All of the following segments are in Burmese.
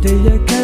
de ella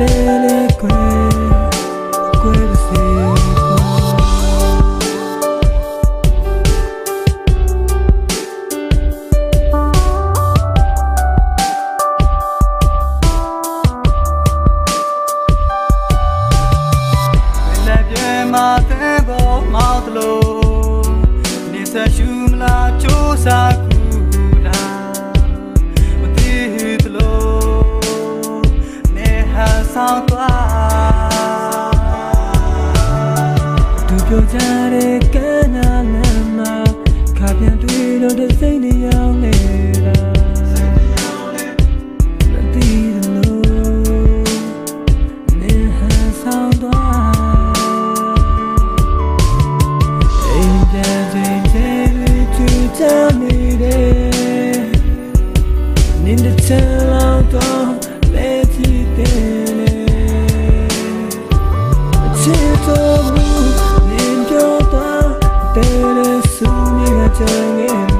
မှာတဲ့ပေါ်မောက်တလို့နေဆက်ရှူမလားချိုးစား ဆောင်သွားသူပြောကြတဲ့ကနာလမ်းမှာခါပြန်တွေ့လို့တဲ့စိတ်နဲ့ရောက်နေတာမတည်လို့နင်ဟန်ဆောင်သွား tongue